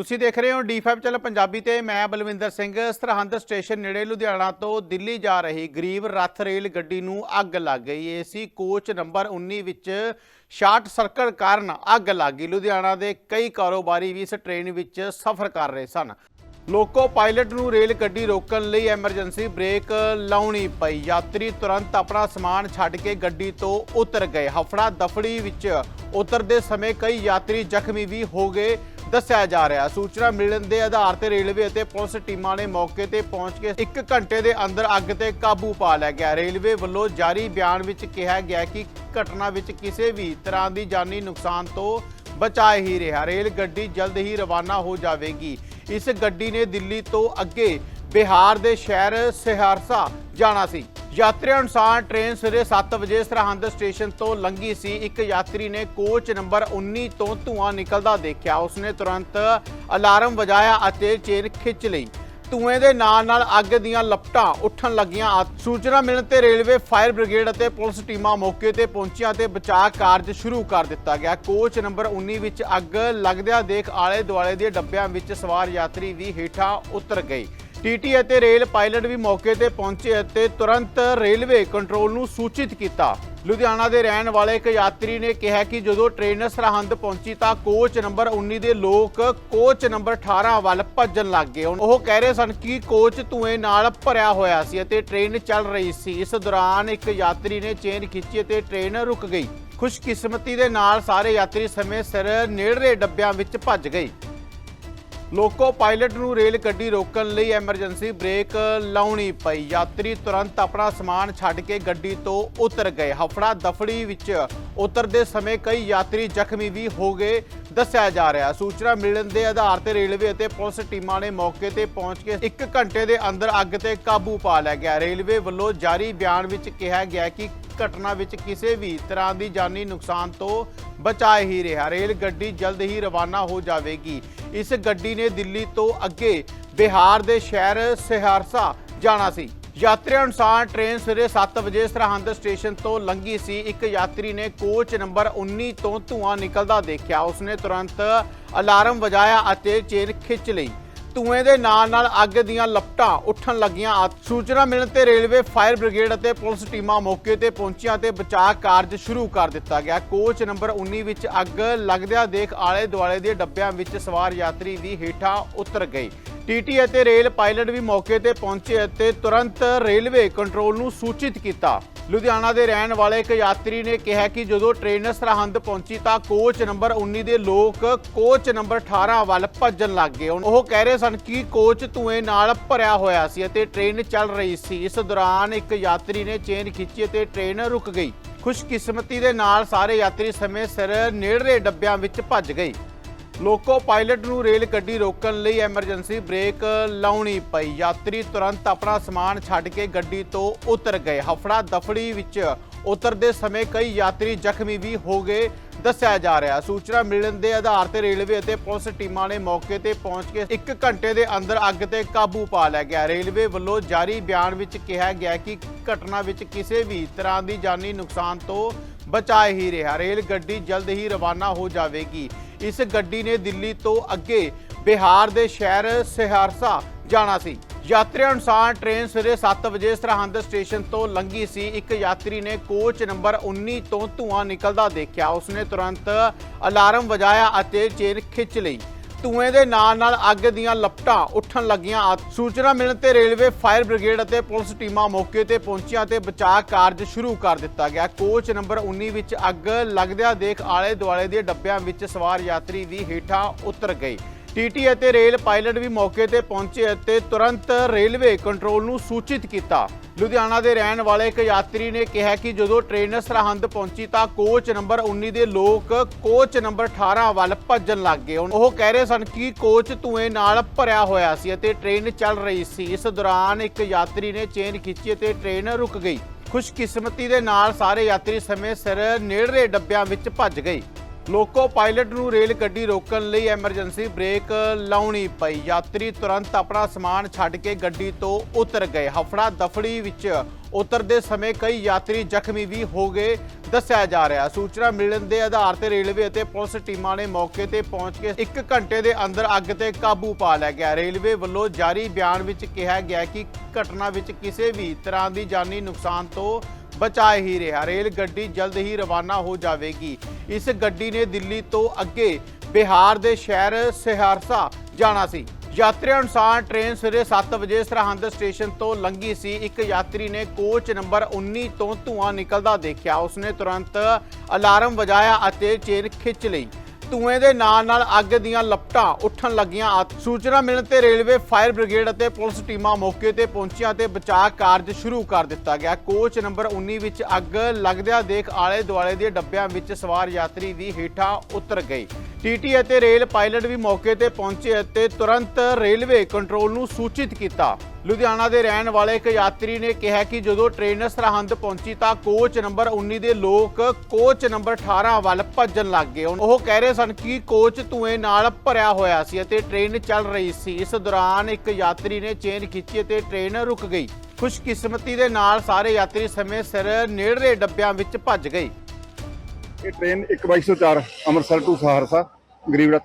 ਤੁਸੀਂ ਦੇਖ ਰਹੇ ਹੋ ਡੀ5 ਚੈਨਲ ਪੰਜਾਬੀ ਤੇ ਮੈਂ ਬਲਵਿੰਦਰ ਸਿੰਘ ਸਰਹੰਦ ਸਟੇਸ਼ਨ ਨੇੜੇ ਲੁਧਿਆਣਾ ਤੋਂ ਦਿੱਲੀ ਜਾ ਰਹੀ ਗਰੀਬ ਰੱਥ ਰੇਲ ਗੱਡੀ ਨੂੰ ਅੱਗ ਲੱਗ ਗਈ। ਏਸੀ ਕੋਚ ਨੰਬਰ 19 ਵਿੱਚ ਸ਼ਾਰਟ ਸਰਕਟ ਕਾਰਨ ਅੱਗ ਲੱਗ ਗਈ। ਲੁਧਿਆਣਾ ਦੇ ਕਈ ਕਾਰੋਬਾਰੀ ਵੀ ਇਸ ਟ੍ਰੇਨ ਵਿੱਚ ਸਫ਼ਰ ਕਰ ਰਹੇ ਸਨ। ਲੋਕੋ ਪਾਇਲਟ ਨੂੰ ਰੇਲ ਗੱਡੀ ਰੋਕਣ ਲਈ ਐਮਰਜੈਂਸੀ ਬ੍ਰੇਕ ਲਾਉਣੀ ਪਈ। ਯਾਤਰੀ ਤੁਰੰਤ ਆਪਣਾ ਸਮਾਨ ਛੱਡ ਕੇ ਗੱਡੀ ਤੋਂ ਉਤਰ ਗਏ। ਹਫੜਾ ਦਫੜੀ ਵਿੱਚ ਉਤਰਦੇ ਸਮੇਂ ਕਈ ਯਾਤਰੀ ਜ਼ਖਮੀ ਵੀ ਹੋ ਗਏ। ਦੱਸਿਆ ਜਾ ਰਿਹਾ। ਸੂਚਨਾ ਮਿਲਣ ਦੇ ਆਧਾਰ ਤੇ ਰੇਲਵੇ ਅਤੇ ਪੁਲਿਸ ਟੀਮਾਂ ਨੇ ਮੌਕੇ ਤੇ ਪਹੁੰਚ ਕੇ 1 ਘੰਟੇ ਦੇ ਅੰਦਰ ਅੱਗ ਤੇ ਕਾਬੂ ਪਾ ਲਿਆ ਗਿਆ। ਰੇਲਵੇ ਵੱਲੋਂ ਜਾਰੀ ਬਿਆਨ ਵਿੱਚ ਕਿਹਾ ਗਿਆ ਕਿ ਘਟਨਾ ਵਿੱਚ ਕਿਸੇ ਵੀ ਤਰ੍ਹਾਂ ਦੀ ਜਾਨੀ ਨੁਕਸਾਨ ਤੋਂ ਬਚਾ ਹੀ ਰਿਹਾ। ਰੇਲ ਗੱਡੀ ਜਲਦ ਹੀ ਰਵਾਨਾ ਹੋ ਜਾਵੇਗੀ। ਇਸ ਗੱਡੀ ਨੇ ਦਿੱਲੀ ਤੋਂ ਅੱਗੇ ਬਿਹਾਰ ਦੇ ਸ਼ਹਿਰ ਸਿਹਾਰਸਾ ਜਾਣਾ ਸੀ। ਯਾਤਰੀਆਂ ਅਨੁਸਾਰ ਟ੍ਰੇਨ ਸਵੇਰੇ 7 ਵਜੇ ਸਰਹੰਦ ਸਟੇਸ਼ਨ ਤੋਂ ਲੰਘੀ ਸੀ। ਇੱਕ ਯਾਤਰੀ ਨੇ ਕੋਚ ਨੰਬਰ 19 ਤੋਂ ਧੂਆਂ ਨਿਕਲਦਾ ਦੇਖਿਆ। ਉਸਨੇ ਤੁਰੰਤ ਅਲਾਰਮ ਵਜਾਇਆ ਅਤੇ ਚੇਨ ਖਿੱਚ ਲਈ। ਧੂਏ ਦੇ ਨਾਲ ਨਾਲ ਅੱਗ ਦੀਆਂ ਲਪਟਾਂ ਉੱਠਣ ਲੱਗੀਆਂ। ਸੂਚਨਾ ਮਿਲਣ ਤੇ ਰੇਲਵੇ, ਫਾਇਰ ਬ੍ਰਿਗੇਡ ਅਤੇ ਪੁਲਿਸ ਟੀਮਾਂ ਮੌਕੇ ਤੇ ਪਹੁੰਚੀਆਂ ਤੇ ਬਚਾਅ ਕਾਰਜ ਸ਼ੁਰੂ ਕਰ ਦਿੱਤਾ ਗਿਆ। ਕੋਚ ਨੰਬਰ 19 ਵਿੱਚ ਅੱਗ ਲੱਗਦਿਆਂ ਦੇਖ ਆਲੇ ਦੁਆਲੇ ਦੇ ਡੱਬਿਆਂ ਵਿੱਚ ਸਵਾਰ ਯਾਤਰੀ ਵੀ ਹੇਠਾਂ ਉਤਰ ਗਏ। ਟੀਟੀ ਅਤੇ ਰੇਲ ਪਾਇਲਟ ਵੀ ਮੌਕੇ ਤੇ ਪਹੁੰਚੇ ਅਤੇ ਤੁਰੰਤ ਰੇਲਵੇ ਕੰਟਰੋਲ ਨੂੰ ਸੂਚਿਤ ਕੀਤਾ। ਲੁਧਿਆਣਾ ਦੇ ਰਹਿਣ ਵਾਲੇ ਇੱਕ ਯਾਤਰੀ ਨੇ ਕਿਹਾ ਕਿ ਜਦੋਂ ਟ੍ਰੇਨ ਸਰਹੰਦ ਪਹੁੰਚੀ ਤਾਂ ਕੋਚ ਨੰਬਰ 19 ਦੇ ਲੋਕ ਕੋਚ ਨੰਬਰ 18 ਵੱਲ ਭੱਜਣ ਲੱਗ ਗਏ। ਉਹ ਕਹਿ ਰਹੇ ਸਨ ਕਿ ਕੋਚ ਧੂਏ ਨਾਲ ਭਰਿਆ ਹੋਇਆ ਸੀ ਅਤੇ ਟ੍ਰੇਨ ਚੱਲ ਰਹੀ ਸੀ। ਇਸ ਦੌਰਾਨ ਇੱਕ ਯਾਤਰੀ ਨੇ ਚੇਨ ਖਿੱਚੀ ਅਤੇ ਟ੍ਰੇਨ ਰੁਕ ਗਈ। ਖੁਸ਼ਕਿਸਮਤੀ ਦੇ ਨਾਲ ਸਾਰੇ ਯਾਤਰੀ ਸਮੇਂ ਸਿਰ ਨੇੜਲੇ ਡੱਬਿਆਂ ਵਿੱਚ ਭੱਜ ਗਏ। ਲੋਕੋ ਪਾਇਲਟ ਨੂੰ ਰੇਲ ਗੱਡੀ ਰੋਕਣ ਲਈ ਐਮਰਜੈਂਸੀ ਬ੍ਰੇਕ ਲਾਉਣੀ ਪਈ। ਯਾਤਰੀ ਤੁਰੰਤ ਆਪਣਾ ਸਮਾਨ ਛੱਡ ਕੇ ਗੱਡੀ ਤੋਂ ਉਤਰ ਗਏ। ਹਫੜਾ ਦਫੜੀ ਵਿੱਚ ਉਤਰਦੇ ਸਮੇਂ ਕਈ ਯਾਤਰੀ ਜ਼ਖਮੀ ਵੀ ਹੋ ਗਏ, ਦੱਸਿਆ ਜਾ ਰਿਹਾ ਸੂਚਨਾ ਮਿਲਣ ਦੇ ਆਧਾਰ ਤੇ ਰੇਲਵੇ ਅਤੇ ਪੁਲਿਸ ਟੀਮਾਂ ਨੇ ਮੌਕੇ ਤੇ ਪਹੁੰਚ ਕੇ 1 ਘੰਟੇ ਦੇ ਅੰਦਰ ਅੱਗ ਤੇ ਕਾਬੂ ਪਾ ਲਿਆ ਗਿਆ। ਰੇਲਵੇ ਵੱਲੋਂ ਜਾਰੀ ਬਿਆਨ ਵਿੱਚ ਕਿਹਾ ਗਿਆ ਕਿ ਘਟਨਾ ਵਿੱਚ ਕਿਸੇ ਵੀ ਤਰ੍ਹਾਂ ਦੀ ਜਾਨੀ ਨੁਕਸਾਨ ਤੋਂ ਬਚਾ ਹੀ ਰਿਹਾ। ਰੇਲ ਗੱਡੀ ਜਲਦ ਹੀ ਰਵਾਨਾ ਹੋ ਜਾਵੇਗੀ। ਇਸ ਗੱਡੀ ਨੇ ਦਿੱਲੀ ਤੋਂ ਅੱਗੇ ਬਿਹਾਰ ਦੇ ਸ਼ਹਿਰ ਸਿਹਾਰਸਾ ਜਾਣਾ ਸੀ। ਯਾਤਰੀਆਂ ਅਨੁਸਾਰ ਟ੍ਰੇਨ ਸਵੇਰੇ 7 ਵਜੇ ਸਰਹੰਦ ਸਟੇਸ਼ਨ ਤੋਂ ਲੰਘੀ ਸੀ। ਇੱਕ ਯਾਤਰੀ ਨੇ ਕੋਚ ਨੰਬਰ 19 ਤੋਂ ਧੂਆਂ ਨਿਕਲਦਾ ਦੇਖਿਆ। ਉਸਨੇ ਤੁਰੰਤ ਅਲਾਰਮ ਵਜਾਇਆ ਅਤੇ ਚੇਨ ਖਿੱਚ ਲਈ। ਧੂਏ ਦੇ ਨਾਲ ਨਾਲ ਅੱਗ ਦੀਆਂ ਲਪਟਾਂ ਉੱਠਣ ਲੱਗੀਆਂ। ਸੂਚਨਾ ਮਿਲਣ ਤੇ ਰੇਲਵੇ, ਫਾਇਰ ਬ੍ਰਿਗੇਡ ਅਤੇ ਪੁਲਿਸ ਟੀਮਾਂ ਮੌਕੇ ਤੇ ਪਹੁੰਚੀਆਂ ਤੇ ਬਚਾਅ ਕਾਰਜ ਸ਼ੁਰੂ ਕਰ ਦਿੱਤਾ ਗਿਆ। ਕੋਚ ਨੰਬਰ 19 ਵਿੱਚ ਅੱਗ ਲੱਗਦਿਆਂ ਦੇਖ ਆਲੇ ਦੁਆਲੇ ਦੇ ਡੱਬਿਆਂ ਵਿੱਚ ਸਵਾਰ ਯਾਤਰੀ ਵੀ ਹੇਠਾਂ ਉਤਰ ਗਏ ਟੀਟੀ ਅਤੇ ਰੇਲ ਪਾਇਲਟ ਵੀ ਮੌਕੇ ਤੇ ਪਹੁੰਚੇ ਅਤੇ ਤੁਰੰਤ ਰੇਲਵੇ ਕੰਟਰੋਲ ਨੂੰ ਸੂਚਿਤ ਕੀਤਾ। ਲੁਧਿਆਣਾ ਦੇ ਰਹਿਣ ਵਾਲੇ ਇੱਕ ਯਾਤਰੀ ਨੇ ਕਿਹਾ ਕਿ ਜਦੋਂ ਟ੍ਰੇਨ ਸਰਹੰਦ ਪਹੁੰਚੀ ਤਾਂ ਕੋਚ ਨੰਬਰ 19 ਦੇ ਲੋਕ ਕੋਚ ਨੰਬਰ 18 ਵੱਲ ਭੱਜਣ ਲੱਗ ਗਏ। ਉਹ ਕਹਿ ਰਹੇ ਸਨ ਕਿ ਕੋਚ ਧੂਏ ਨਾਲ ਭਰਿਆ ਹੋਇਆ ਸੀ ਅਤੇ ਟ੍ਰੇਨ ਚੱਲ ਰਹੀ ਸੀ। ਇਸ ਦੌਰਾਨ ਇੱਕ ਯਾਤਰੀ ਨੇ ਚੇਨ ਖਿੱਚੀ ਅਤੇ ਟ੍ਰੇਨ ਰੁਕ ਗਈ। ਖੁਸ਼ਕਿਸਮਤੀ ਦੇ ਨਾਲ ਸਾਰੇ ਯਾਤਰੀ ਸਮੇਂ ਸਿਰ ਨੇੜਲੇ ਡੱਬਿਆਂ ਵਿੱਚ ਭੱਜ ਗਏ। ਲੋਕੋ ਪਾਇਲਟ ਨੂੰ ਰੇਲ ਗੱਡੀ ਰੋਕਣ ਲਈ ਐਮਰਜੈਂਸੀ ਬ੍ਰੇਕ ਲਾਉਣੀ ਪਈ। ਯਾਤਰੀ ਤੁਰੰਤ ਆਪਣਾ ਸਮਾਨ ਛੱਡ ਕੇ ਗੱਡੀ ਤੋਂ ਉਤਰ ਗਏ। ਹਫੜਾ ਦਫੜੀ ਵਿੱਚ ਉਤਰਦੇ ਸਮੇਂ ਕਈ ਯਾਤਰੀ ਜ਼ਖਮੀ ਵੀ ਹੋ ਗਏ ਦੱਸਿਆ ਜਾ ਰਿਹਾ। ਸੂਚਨਾ ਮਿਲਣ ਦੇ ਆਧਾਰ ਤੇ ਰੇਲਵੇ ਅਤੇ ਪੁਲਿਸ ਟੀਮਾਂ ਨੇ ਮੌਕੇ ਤੇ ਪਹੁੰਚ ਕੇ 1 ਘੰਟੇ ਦੇ ਅੰਦਰ ਅੱਗ ਤੇ ਕਾਬੂ ਪਾ ਲਿਆ ਗਿਆ। ਰੇਲਵੇ ਵੱਲੋਂ ਜਾਰੀ ਬਿਆਨ ਵਿੱਚ ਕਿਹਾ ਗਿਆ ਕਿ ਘਟਨਾ ਵਿੱਚ ਕਿਸੇ ਵੀ ਤਰ੍ਹਾਂ ਦੀ ਜਾਨੀ ਨੁਕਸਾਨ ਤੋਂ ਬਚਾ ਹੀ ਰਿਹਾ। ਰੇਲ ਗੱਡੀ ਜਲਦ ਹੀ ਰਵਾਨਾ ਹੋ ਜਾਵੇਗੀ। ਇਸ ਗੱਡੀ ਨੇ ਦਿੱਲੀ ਤੋਂ ਅੱਗੇ ਬਿਹਾਰ ਦੇ ਸ਼ਹਿਰ ਸਿਹਾਰਸਾ ਜਾਣਾ ਸੀ। ਯਾਤਰੀਆਂ ਅਨੁਸਾਰ ਟ੍ਰੇਨ ਸਵੇਰੇ 7 ਵਜੇ ਸਰਹੰਦ ਸਟੇਸ਼ਨ ਤੋਂ ਲੰਘੀ ਸੀ। ਇੱਕ ਯਾਤਰੀ ਨੇ ਕੋਚ ਨੰਬਰ 19 ਤੋਂ ਧੂਆਂ ਨਿਕਲਦਾ ਦੇਖਿਆ। ਉਸਨੇ ਤੁਰੰਤ ਅਲਾਰਮ ਵਜਾਇਆ ਅਤੇ ਚੇਨ ਖਿੱਚ ਲਈ। ਧੂਏ ਦੇ ਨਾਲ ਨਾਲ ਅੱਗ ਦੀਆਂ ਲਪਟਾਂ ਉੱਠਣ ਲੱਗੀਆਂ। ਸੂਚਨਾ ਮਿਲਣ ਤੇ ਰੇਲਵੇ, ਫਾਇਰ ਬ੍ਰਿਗੇਡ ਅਤੇ ਪੁਲਿਸ ਟੀਮਾਂ ਮੌਕੇ ਤੇ ਪਹੁੰਚੀਆਂ ਤੇ ਬਚਾਅ ਕਾਰਜ ਸ਼ੁਰੂ ਕਰ ਦਿੱਤਾ ਗਿਆ। ਕੋਚ ਨੰਬਰ 19 ਵਿੱਚ ਅੱਗ ਲੱਗਦਿਆਂ ਦੇਖ ਆਲੇ ਦੁਆਲੇ ਦੇ ਡੱਬਿਆਂ ਵਿੱਚ ਸਵਾਰ ਯਾਤਰੀ ਵੀ ਹੇਠਾਂ ਉਤਰ ਗਏ। ਟੀਟੀ ਅਤੇ ਰੇਲ ਪਾਇਲਟ ਵੀ ਮੌਕੇ ਤੇ ਪਹੁੰਚੇ ਅਤੇ ਤੁਰੰਤ ਰੇਲਵੇ ਕੰਟਰੋਲ ਨੂੰ ਸੂਚਿਤ ਕੀਤਾ। ਲੁਧਿਆਣਾ ਦੇ ਰਹਿਣ ਵਾਲੇ ਇੱਕ ਯਾਤਰੀ ਨੇ ਕਿਹਾ ਕਿ ਜਦੋਂ ਟ੍ਰੇਨ ਸਰਹੰਦ ਪਹੁੰਚੀ ਤਾਂ ਕੋਚ ਨੰਬਰ 19 ਦੇ ਲੋਕ ਕੋਚ ਨੰਬਰ 18 ਵੱਲ ਭੱਜਣ ਲੱਗ ਗਏ। ਉਹ ਕਹਿ ਰਹੇ ਸਨ ਕਿ ਕੋਚ ਧੂਏ ਨਾਲ ਭਰਿਆ ਹੋਇਆ ਸੀ ਅਤੇ ਟ੍ਰੇਨ ਚੱਲ ਰਹੀ ਸੀ। ਇਸ ਦੌਰਾਨ ਇੱਕ ਯਾਤਰੀ ਨੇ ਚੇਨ ਖਿੱਚੀ ਅਤੇ ਟ੍ਰੇਨ ਰੁਕ ਗਈ। ਖੁਸ਼ਕਿਸਮਤੀ ਦੇ ਨਾਲ ਸਾਰੇ ਯਾਤਰੀ ਸਮੇਂ ਸਿਰ ਨੇੜਲੇ ਡੱਬਿਆਂ ਵਿੱਚ ਭੱਜ ਗਏ। ਲੋਕੋ ਪਾਇਲਟ ਨੂੰ ਰੇਲ ਗੱਡੀ ਰੋਕਣ ਲਈ ਐਮਰਜੈਂਸੀ ਬ੍ਰੇਕ ਲਾਉਣੀ ਪਈ। ਯਾਤਰੀ ਤੁਰੰਤ ਆਪਣਾ ਸਮਾਨ ਛੱਡ ਕੇ ਗੱਡੀ ਤੋਂ ਉਤਰ ਗਏ। ਹਫੜਾ ਦਫੜੀ ਵਿੱਚ ਉਤਰਦੇ ਸਮੇਂ ਕਈ ਯਾਤਰੀ ਜ਼ਖਮੀ ਵੀ ਹੋ ਗਏ, ਦੱਸਿਆ ਜਾ ਰਿਹਾ। ਸੂਚਨਾ ਮਿਲਣ ਦੇ ਆਧਾਰ ਤੇ ਰੇਲਵੇ ਅਤੇ ਪੁਲਿਸ ਟੀਮਾਂ ਨੇ ਮੌਕੇ ਤੇ ਪਹੁੰਚ ਕੇ 1 ਘੰਟੇ ਦੇ ਅੰਦਰ ਅੱਗ ਤੇ ਕਾਬੂ ਪਾ ਲਿਆ ਗਿਆ। ਰੇਲਵੇ ਵੱਲੋਂ ਜਾਰੀ ਬਿਆਨ ਵਿੱਚ ਕਿਹਾ ਗਿਆ ਕਿ ਘਟਨਾ ਵਿੱਚ ਕਿਸੇ ਵੀ ਤਰ੍ਹਾਂ ਦੀ ਜਾਨੀ ਨੁਕਸਾਨ ਤੋਂ ਬਚਾ ਹੀ ਰਿਹਾ। ਰੇਲ ਗੱਡੀ ਜਲਦ ਹੀ ਰਵਾਨਾ ਹੋ ਜਾਵੇਗੀ। ਇਸ ਗੱਡੀ ਨੇ ਦਿੱਲੀ ਤੋਂ ਅੱਗੇ ਬਿਹਾਰ ਦੇ ਸ਼ਹਿਰ ਸਹਰਸਾ ਜਾਣਾ ਸੀ। ਯਾਤਰੀਆਂ ਅਨੁਸਾਰ ਟ੍ਰੇਨ ਸਵੇਰੇ 7 ਵਜੇ ਸਰਹੰਦ ਸਟੇਸ਼ਨ ਤੋਂ ਲੰਘੀ ਸੀ। ਇੱਕ ਯਾਤਰੀ ਨੇ ਕੋਚ ਨੰਬਰ 19 ਤੋਂ ਧੂਆਂ ਨਿਕਲਦਾ ਦੇਖਿਆ। ਉਸਨੇ ਤੁਰੰਤ ਅਲਾਰਮ ਵਜਾਇਆ ਅਤੇ ਚੇਨ ਖਿੱਚ ਲਈ। ਧੂਏ ਦੇ ਨਾਲ ਨਾਲ ਅੱਗ ਦੀਆਂ ਲਪਟਾਂ ਉੱਠਣ ਲੱਗੀਆਂ ਸੂਚਨਾ ਮਿਲਣ ਤੇ ਰੇਲਵੇ, ਫਾਇਰ ਬ੍ਰਿਗੇਡ ਅਤੇ ਪੁਲਿਸ ਟੀਮਾਂ ਮੌਕੇ ਤੇ ਪਹੁੰਚੀਆਂ ਤੇ ਬਚਾਅ ਕਾਰਜ ਸ਼ੁਰੂ ਕਰ ਦਿੱਤਾ ਗਿਆ। ਕੋਚ ਨੰਬਰ 19 ਵਿੱਚ ਅੱਗ ਲੱਗਦਿਆਂ ਦੇਖ ਆਲੇ ਦੁਆਲੇ ਦੇ ਡੱਬਿਆਂ ਵਿੱਚ ਸਵਾਰ ਯਾਤਰੀ ਵੀ ਹੇਠਾਂ ਉਤਰ ਗਏ ਟੀਟੀ ਅਤੇ ਰੇਲ ਪਾਇਲਟ ਵੀ ਮੌਕੇ ਤੇ ਪਹੁੰਚੇ ਅਤੇ ਤੁਰੰਤ ਰੇਲਵੇ ਕੰਟਰੋਲ ਨੂੰ ਸੂਚਿਤ ਕੀਤਾ। ਲੁਧਿਆਣਾ ਦੇ ਰਹਿਣ ਵਾਲੇ ਇੱਕ ਯਾਤਰੀ ਨੇ ਕਿਹਾ ਕਿ ਜਦੋਂ ਟ੍ਰੇਨ ਸਰਹੰਦ ਪਹੁੰਚੀ ਤਾਂ ਕੋਚ ਨੰਬਰ 19 ਦੇ ਲੋਕ ਕੋਚ ਨੰਬਰ 18 ਵੱਲ ਭੱਜਣ ਲੱਗ ਗਏ। ਉਹ ਕਹਿ ਰਹੇ ਸਨ ਕਿ ਕੋਚ ਧੂਏ ਨਾਲ ਭਰਿਆ ਹੋਇਆ ਸੀ ਅਤੇ ਟ੍ਰੇਨ ਚੱਲ ਰਹੀ ਸੀ। ਇਸ ਦੌਰਾਨ ਇੱਕ ਯਾਤਰੀ ਨੇ ਚੇਨ ਖਿੱਚੀ ਅਤੇ ਟ੍ਰੇਨ ਰੁਕ ਗਈ। ਖੁਸ਼ਕਿਸਮਤੀ ਦੇ ਨਾਲ ਸਾਰੇ ਯਾਤਰੀ ਸਮੇਂ ਸਿਰ ਨੇੜਲੇ ਡੱਬਿਆਂ ਵਿੱਚ ਭੱਜ ਗਏ। ਇਹ ਟ੍ਰੇਨ 1204 ਅੰਮ੍ਰਿਤਸਰ ਟੂ ਸਹਰਸਾ, ਗਰੀਬ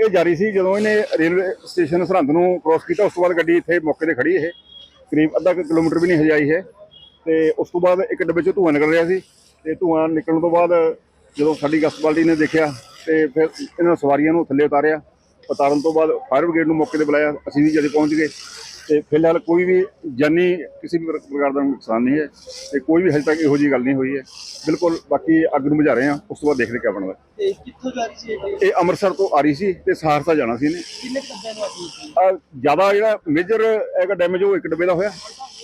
ਇਹ ਜਾਰੀ ਸੀ ਜਦੋਂ ਇਹਨੇ ਰੇਲਵੇ ਸਟੇਸ਼ਨ ਸਰਹੰਦ ਨੂੰ ਕ੍ਰੋਸ ਕੀਤਾ, ਉਸ ਤੋਂ ਬਾਅਦ ਗੱਡੀ ਇੱਥੇ ਮੌਕੇ ਤੇ ਖੜੀ ਇਹ। ਕਰੀਬ ਅੱਧਾ ਕੁ ਕਿਲੋਮੀਟਰ ਵੀ ਨਹੀਂ ਹਜਾਈ ਹੈ ਤੇ ਉਸ ਤੋਂ ਬਾਅਦ ਇੱਕ ਡੱਬੇ ਚੋਂ ਧੂੰਆਂ ਨਿਕਲ ਰਿਹਾ ਸੀ ਤੇ ਧੂੰਆਂ ਨਿਕਲਣ ਤੋਂ ਬਾਅਦ ਜਦੋਂ ਸਾਡੀ ਗਸਤ ਬਾਲਟੀ ਨੇ ਦੇਖਿਆ ਤੇ ਫਿਰ ਇਹਨਾਂ ਸਵਾਰੀਆਂ ਨੂੰ ਥੱਲੇ ਉਤਾਰਿਆ। ਉਤਾਰਨ ਤੋਂ ਬਾਅਦ ਫਾਇਰ ਬ੍ਰਿਗੇਡ ਨੂੰ ਮੌਕੇ ਤੇ ਬੁਲਾਇਆ। ਅਸੀਂ ਵੀ ਜਦ ਪਹੁੰਚ ਗਏ। ਤੇ ਫਿਲਹਾਲ ਕੋਈ ਵੀ ਜਾਨੀ ਕਿਸੇ ਵੀ ਪ੍ਰਕਾਰ ਦਾ ਨੁਕਸਾਨ ਨਹੀਂ ਹੈ ਤੇ ਕੋਈ ਵੀ ਹਜੇ ਤੱਕ ਇਹੋ ਜਿਹੀ ਗੱਲ ਨਹੀਂ ਹੋਈ ਹੈ। ਬਿਲਕੁਲ ਬਾਕੀ ਅੱਗ ਨੂੰ ਬੁਝਾ ਰਹੇ ਹਾਂ ਉਸ ਤੋਂ ਬਾਅਦ ਦੇਖਦੇ ਕਿਆ ਬਣਦਾ। ਤੇ ਕਿੱਥੋਂ ਜਾ ਰਹੀ ਸੀ ਇਹ ਅੰਮ੍ਰਿਤਸਰ ਤੋਂ ਆ ਰਹੀ ਸੀ ਤੇ ਸਹਾਰਸਾ ਜਾਣਾ ਸੀ ਇਹਨੇ। ਕਿੰਨੇ ਡੱਬਿਆਂ ਨੂੰ ਅੱਗ ਲੱਗੀ? ਆ ਜ਼ਿਆਦਾ ਜਿਹੜਾ ਮੇਜਰ ਹੈਗਾ ਡੈਮੇਜ ਉਹ ਇੱਕ ਡੱਬੇ ਦਾ ਹੋਇਆ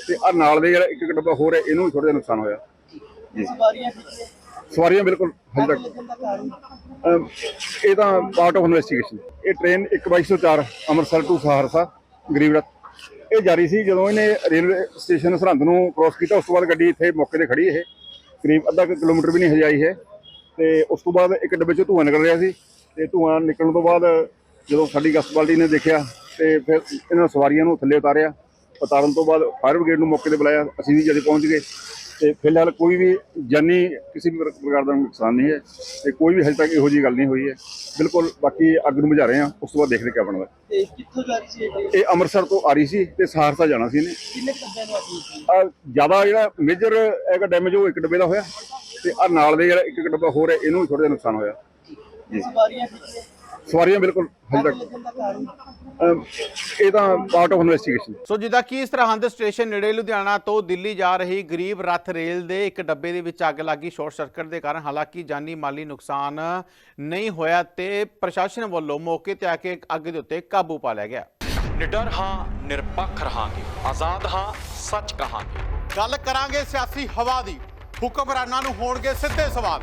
ਤੇ ਆ ਨਾਲ ਦੇ ਜਿਹੜਾ ਇੱਕ ਇੱਕ ਡੱਬਾ ਹੋਰ ਹੈ ਇਹਨੂੰ ਵੀ ਥੋੜਾ ਜਿਹਾ ਨੁਕਸਾਨ ਹੋਇਆ। ਜੀ ਸਵਾਰੀਆਂ ਬਿਲਕੁਲ ਹਜੇ ਤੱਕ। ਇਹ ਤਾਂ ਪਾਰਟ ਆਫ ਇਨਵੈਸਟੀਗੇਸ਼ਨ ਇਹ ਟ੍ਰੇਨ 1204 ਅੰਮ੍ਰਿਤਸਰ ਟੂ ਸਹਾਰਸਾ ਗਰੀਬ ਰੱਥ। ਇਹ ਜਾਰੀ ਸੀ ਜਦੋਂ ਇਹਨੇ ਰੇਲਵੇ ਸਟੇਸ਼ਨ ਸਰਹੰਦ ਨੂੰ ਕ੍ਰੋਸ ਕੀਤਾ, ਉਸ ਤੋਂ ਬਾਅਦ ਗੱਡੀ ਇੱਥੇ ਮੌਕੇ ਤੇ ਖੜੀ ਇਹ। ਕਰੀਬ ਅੱਧਾ ਕੁ ਕਿਲੋਮੀਟਰ ਵੀ ਨਹੀਂ ਹਜਾਈ ਹੈ ਤੇ ਉਸ ਤੋਂ ਬਾਅਦ ਇੱਕ ਡੱਬੇ ਚੋਂ ਧੂੰਆਂ ਨਿਕਲ ਰਿਹਾ ਸੀ ਤੇ ਧੂੰਆਂ ਨਿਕਲਣ ਤੋਂ ਬਾਅਦ ਜਦੋਂ ਸਾਡੀ ਗਸਤ ਬਾਲਟੀ ਨੇ ਦੇਖਿਆ ਤੇ ਫਿਰ ਇਹਨਾਂ ਸਵਾਰੀਆਂ ਨੂੰ ਥੱਲੇ ਉਤਾਰਿਆ। ਉਤਾਰਨ ਤੋਂ ਬਾਅਦ ਫਾਇਰ ਬ੍ਰਿਗੇਡ ਨੂੰ ਮੌਕੇ ਤੇ ਬੁਲਾਇਆ। ਅਸੀਂ ਵੀ ਜਦ ਪਹੁੰਚ ਗਏ। ਤੇ ਫਿਲਹਾਲ ਕੋਈ ਵੀ ਜਾਨੀ ਕਿਸੇ ਵੀ ਪ੍ਰਕਾਰ ਦਾ ਨੁਕਸਾਨ ਨਹੀਂ ਹੈ ਤੇ ਕੋਈ ਵੀ ਹਜੇ ਤੱਕ ਇਹੋ ਜਿਹੀ ਗੱਲ ਨਹੀਂ ਹੋਈ ਹੈ। ਬਿਲਕੁਲ ਬਾਕੀ ਅੱਗ ਨੂੰ ਬੁਝਾ ਰਹੇ ਹਾਂ ਉਸ ਤੋਂ ਬਾਅਦ ਦੇਖਦੇ ਕਿਆ ਬਣਦਾ। ਤੇ ਕਿੱਥੋਂ ਜਾ ਰਹੀ ਸੀ ਇਹ ਅੰਮ੍ਰਿਤਸਰ ਤੋਂ ਆ ਰਹੀ ਸੀ ਤੇ ਸਹਾਰਸਾ ਜਾਣਾ ਸੀ ਇਹਨੇ। ਕਿੰਨੇ ਡੱਬਿਆਂ ਨੂੰ ਅੱਗ ਲੱਗੀ ਆ ਜ਼ਿਆਦਾ ਜਿਹੜਾ ਮੇਜਰ ਹੈਗਾ ਡੈਮੇਜ ਉਹ ਇੱਕ ਡੱਬੇ ਦਾ ਹੋਇਆ ਤੇ ਆ ਨਾਲ ਦੇ ਜਿਹੜਾ ਇੱਕ ਇੱਕ ਡੱਬਾ ਹੋਰ ਹੈ ਇਹਨੂੰ ਵੀ ਥੋੜਾ ਜਿਹਾ ਨੁਕਸਾਨ ਹੋਇਆ। ਜੀ। ਸਵਾਰੀਆਂ ਬਿਲਕੁਲ ਹਜੇ ਤੱਕ। ਅਮ, ਇਹ ਤਾਂ ਪਾਰਟ ਆਫ ਇਨਵੈਸਟੀਗੇਸ਼ਨ ਸੋ ਜਿੱਦਾਂ ਕਿ ਸਰਹੰਦ ਸਟੇਸ਼ਨ ਨੇੜੇ ਲੁਧਿਆਣਾ ਤੋਂ ਦਿੱਲੀ ਜਾ ਰਹੀ ਗਰੀਬ ਰੱਥ ਰੇਲ ਦੇ ਇੱਕ ਡੱਬੇ ਦੇ ਵਿੱਚ ਅੱਗ ਲੱਗੀ ਸ਼ਾਰਟ ਸਰਕਟ ਦੇ ਕਾਰਨ ਹਾਲਾਂਕਿ ਜਾਨੀ ਮਾਲੀ ਨੁਕਸਾਨ ਨਹੀਂ ਹੋਇਆ ਤੇ ਪ੍ਰਸ਼ਾਸਨ ਵੱਲੋਂ ਮੌਕੇ ਤੇ ਆ ਕੇ ਅੱਗ ਦੇ ਉੱਤੇ ਕਾਬੂ ਪਾ ਲਿਆ ਗਿਆ। ਨਿਡਰ ਹਾਂ ਨਿਰਪੱਖ ਰਹਾਂਗੇ। ਆਜ਼ਾਦ ਹਾਂ ਸੱਚ ਕਹਾਂਗੇ। ਗੱਲ ਕਰਾਂਗੇ ਸਿਆਸੀ ਹਵਾ ਦੀ। ਹੁਕਮਰਾਨਾਂ ਨੂੰ ਹੋਣਗੇ ਸਿੱਧੇ ਸਵਾਲ।